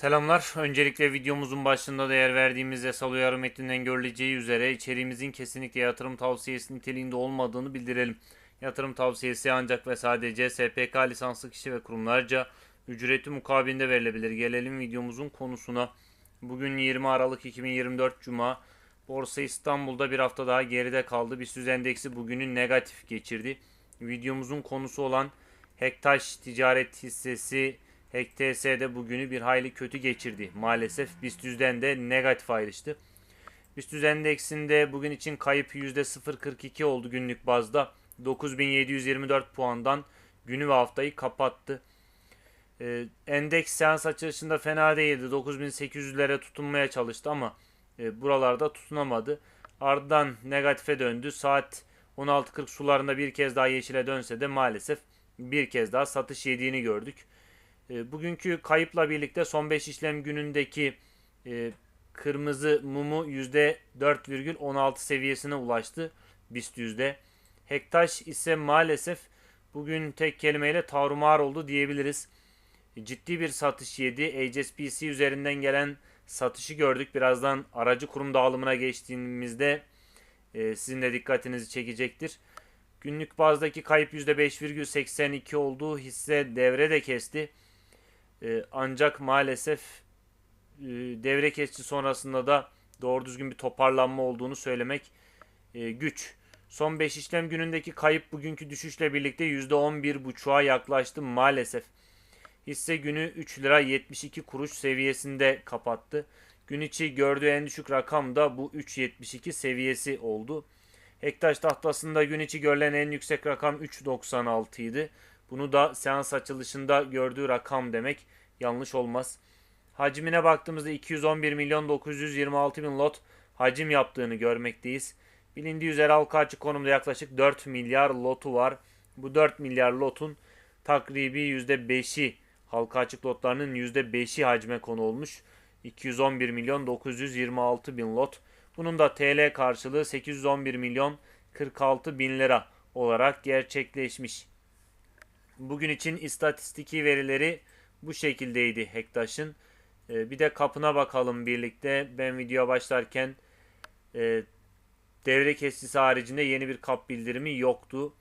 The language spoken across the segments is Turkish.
Selamlar. Öncelikle videomuzun başında değer verdiğimiz yasal uyarı metninden görüleceği üzere içeriğimizin kesinlikle yatırım tavsiyesi niteliğinde olmadığını bildirelim. Yatırım tavsiyesi ancak ve sadece SPK lisanslı kişi ve kurumlarca ücreti mukabilinde verilebilir. Gelelim videomuzun konusuna. Bugün 20 Aralık 2024 Cuma. Borsa İstanbul'da bir hafta daha geride kaldı. BIST endeksi bugünü negatif geçirdi. Videomuzun konusu olan Hektaş ticaret hissesi HEKTS'de bugünü bir hayli kötü geçirdi. Maalesef BIST de negatif ayrıştı. BIST endeksinde bugün için kayıp %0.42 oldu günlük bazda. 9724 puandan günü ve haftayı kapattı. Ee, endeks seans açılışında fena değildi. 9800'lere tutunmaya çalıştı ama e, buralarda tutunamadı. Ardından negatife döndü. Saat 16.40 sularında bir kez daha yeşile dönse de maalesef bir kez daha satış yediğini gördük. E, bugünkü kayıpla birlikte son 5 işlem günündeki e, kırmızı mumu %4,16 seviyesine ulaştı BIST yüzde. Hektaş ise maalesef bugün tek kelimeyle tarumar oldu diyebiliriz. Ciddi bir satış yedi. HSBC üzerinden gelen satışı gördük. Birazdan aracı kurum dağılımına geçtiğimizde e, sizin de dikkatinizi çekecektir. Günlük bazdaki kayıp %5,82 olduğu hisse devre de kesti. E, ancak maalesef e, devre kesici sonrasında da doğru düzgün bir toparlanma olduğunu söylemek e, güç. Son 5 işlem günündeki kayıp bugünkü düşüşle birlikte %11,5'a yaklaştı maalesef. Hisse günü 3 lira 72 kuruş seviyesinde kapattı. Gün içi gördüğü en düşük rakam da bu 3.72 seviyesi oldu. Hektaş tahtasında gün içi görülen en yüksek rakam 3.96 idi. Bunu da seans açılışında gördüğü rakam demek yanlış olmaz. Hacmine baktığımızda 211 milyon 926 bin lot hacim yaptığını görmekteyiz. Bilindiği üzere halka açık konumda yaklaşık 4 milyar lotu var. Bu 4 milyar lotun takribi %5'i halka açık lotlarının %5'i hacme konu olmuş. 211 milyon 926 bin lot. Bunun da TL karşılığı 811 milyon 46 bin lira olarak gerçekleşmiş. Bugün için istatistiki verileri bu şekildeydi Hektaş'ın. Ee, bir de kapına bakalım birlikte. Ben video başlarken e, devre kesicisi haricinde yeni bir kap bildirimi yoktu.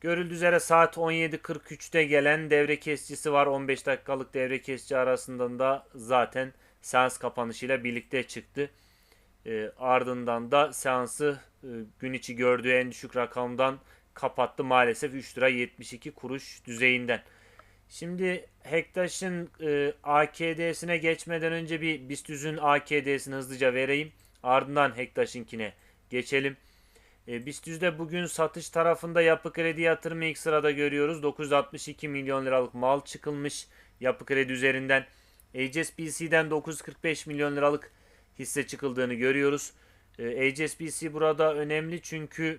Görüldüğü üzere saat 17.43'te gelen devre kesicisi var. 15 dakikalık devre kesici arasından da zaten seans kapanışıyla birlikte çıktı. E, ardından da seansı e, gün içi gördüğü en düşük rakamdan kapattı maalesef 3 lira 72 kuruş düzeyinden. Şimdi Hektaş'ın e, AKD'sine geçmeden önce bir BIST AKD'sini hızlıca vereyim. Ardından Hektaş'ınkine geçelim. E, BIST bugün satış tarafında yapı kredi yatırımı ilk sırada görüyoruz. 962 milyon liralık mal çıkılmış yapı kredi üzerinden. HSBC'den 945 milyon liralık hisse çıkıldığını görüyoruz. E, HSBC burada önemli çünkü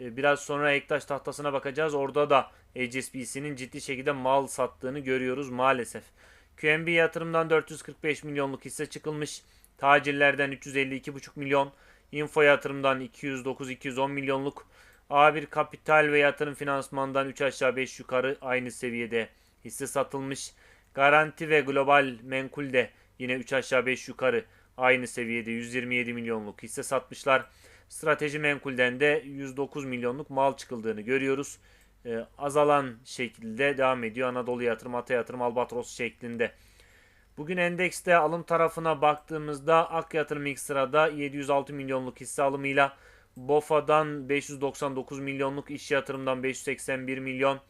biraz sonra Ektaş tahtasına bakacağız. Orada da HSBC'nin ciddi şekilde mal sattığını görüyoruz maalesef. QNB yatırımdan 445 milyonluk hisse çıkılmış. Tacirlerden 352,5 milyon. Info yatırımdan 209-210 milyonluk. A1 Kapital ve Yatırım Finansmandan 3 aşağı 5 yukarı aynı seviyede hisse satılmış. Garanti ve Global Menkul de yine 3 aşağı 5 yukarı aynı seviyede 127 milyonluk hisse satmışlar. Strateji menkulden de 109 milyonluk mal çıkıldığını görüyoruz. Ee, azalan şekilde devam ediyor. Anadolu yatırım, Ata yatırım, Albatros şeklinde. Bugün endekste alım tarafına baktığımızda Ak Yatırım ilk sırada 706 milyonluk hisse alımıyla BOFA'dan 599 milyonluk, iş yatırımdan 581 milyon,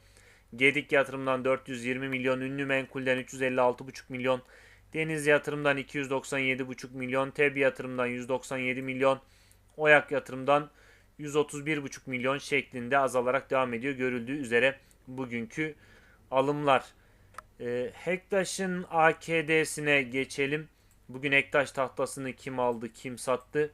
Gedik yatırımdan 420 milyon, ünlü menkulden 356,5 milyon, Deniz yatırımdan 297,5 milyon, TEB yatırımdan 197 milyon, Oyak yatırımdan 131,5 milyon şeklinde azalarak devam ediyor. Görüldüğü üzere bugünkü alımlar. E, Hektaş'ın AKD'sine geçelim. Bugün Hektaş tahtasını kim aldı, kim sattı?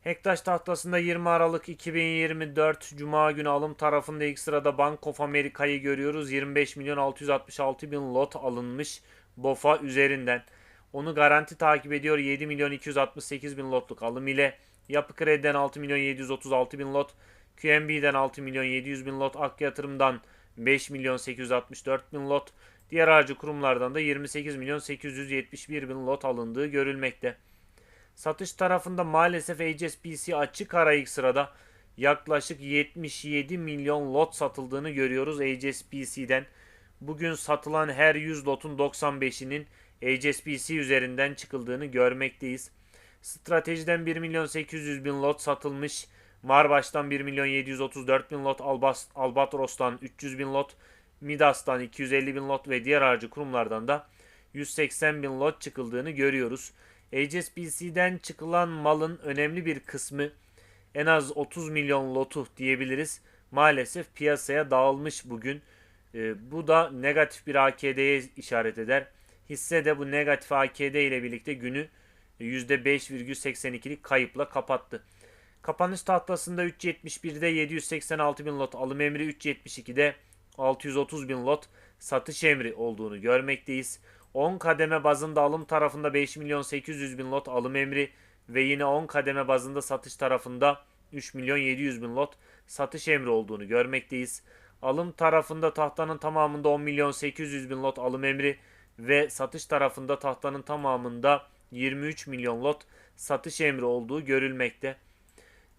Hektaş tahtasında 20 Aralık 2024 Cuma günü alım tarafında ilk sırada Bank of America'yı görüyoruz. 25 milyon 666 bin lot alınmış BOFA üzerinden. Onu garanti takip ediyor 7 milyon 268 bin lotluk alım ile. Yapı Kredi'den 6 milyon 736 bin lot. QNB'den 6 milyon 700 bin lot. Ak Yatırım'dan 5 milyon 864 bin lot. Diğer aracı kurumlardan da 28 milyon 871 bin lot alındığı görülmekte. Satış tarafında maalesef HSBC açık ara ilk sırada yaklaşık 77 milyon lot satıldığını görüyoruz HSBC'den. Bugün satılan her 100 lotun 95'inin HSBC üzerinden çıkıldığını görmekteyiz. Stratejiden 1 milyon 800 bin lot satılmış. Marbaş'tan 1 milyon 734 bin lot, Albas, Albatros'tan 300 bin lot, Midas'tan 250 bin lot ve diğer aracı kurumlardan da 180 bin lot çıkıldığını görüyoruz. HSBC'den çıkılan malın önemli bir kısmı en az 30 milyon lotu diyebiliriz. Maalesef piyasaya dağılmış bugün. E, bu da negatif bir AKD'ye işaret eder. Hisse de bu negatif AKD ile birlikte günü %5,82'lik kayıpla kapattı. Kapanış tahtasında 3.71'de 786 bin lot alım emri 3.72'de 630 bin lot satış emri olduğunu görmekteyiz. 10 kademe bazında alım tarafında 5 milyon 800 bin lot alım emri ve yine 10 kademe bazında satış tarafında 3 milyon 700 bin lot satış emri olduğunu görmekteyiz. Alım tarafında tahtanın tamamında 10 milyon 800 bin lot alım emri ve satış tarafında tahtanın tamamında 23 milyon lot satış emri olduğu görülmekte.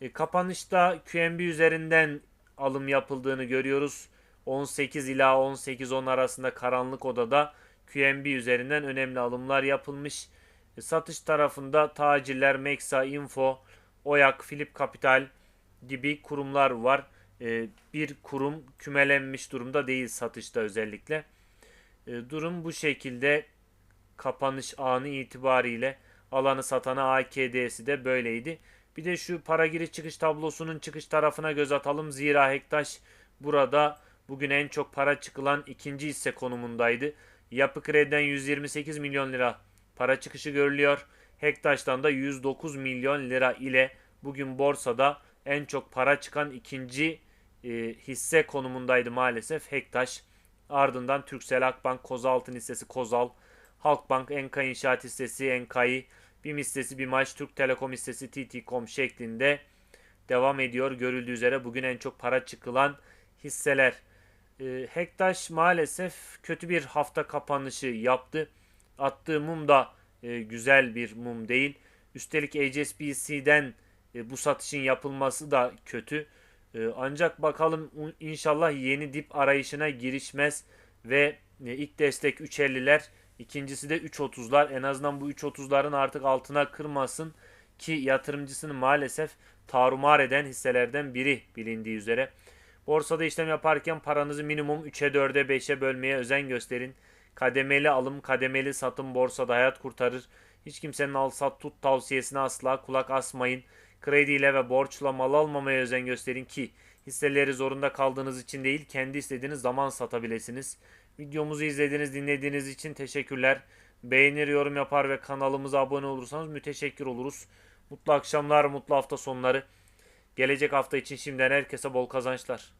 E, kapanışta QNB üzerinden alım yapıldığını görüyoruz. 18 ila 18-10 arasında karanlık odada QNB üzerinden önemli alımlar yapılmış. E, satış tarafında tacirler, Meksa, Info, Oyak, Philip Capital gibi kurumlar var. E, bir kurum kümelenmiş durumda değil satışta özellikle. E, durum bu şekilde kapanış anı itibariyle alanı satana AKD'si de böyleydi. Bir de şu para giriş çıkış tablosunun çıkış tarafına göz atalım. Zira Hektaş burada bugün en çok para çıkılan ikinci hisse konumundaydı. Yapı Kredi'den 128 milyon lira para çıkışı görülüyor. Hektaş'tan da 109 milyon lira ile bugün borsada en çok para çıkan ikinci e, hisse konumundaydı maalesef Hektaş. Ardından Türksel Akbank, Kozaltın hissesi Kozal, Halkbank, Enka İnşaat hissesi Enka'yı, BİM hissesi BİMAŞ, Türk Telekom hissesi TT.com şeklinde devam ediyor. Görüldüğü üzere bugün en çok para çıkılan hisseler. E, Hektaş maalesef kötü bir hafta kapanışı yaptı. Attığı mum da e, güzel bir mum değil. Üstelik HSBC'den e, bu satışın yapılması da kötü. E, ancak bakalım inşallah yeni dip arayışına girişmez ve e, ilk destek 3.50'ler ikincisi de 3.30'lar en azından bu 3.30'ların artık altına kırmasın ki yatırımcısını maalesef tarumar eden hisselerden biri bilindiği üzere. Borsada işlem yaparken paranızı minimum 3'e 4'e 5'e bölmeye özen gösterin. Kademeli alım, kademeli satım borsada hayat kurtarır. Hiç kimsenin al sat tut tavsiyesine asla kulak asmayın. Krediyle ve borçla mal almamaya özen gösterin ki hisseleri zorunda kaldığınız için değil kendi istediğiniz zaman satabilirsiniz. Videomuzu izlediğiniz dinlediğiniz için teşekkürler. Beğenir yorum yapar ve kanalımıza abone olursanız müteşekkir oluruz. Mutlu akşamlar mutlu hafta sonları. Gelecek hafta için şimdiden herkese bol kazançlar.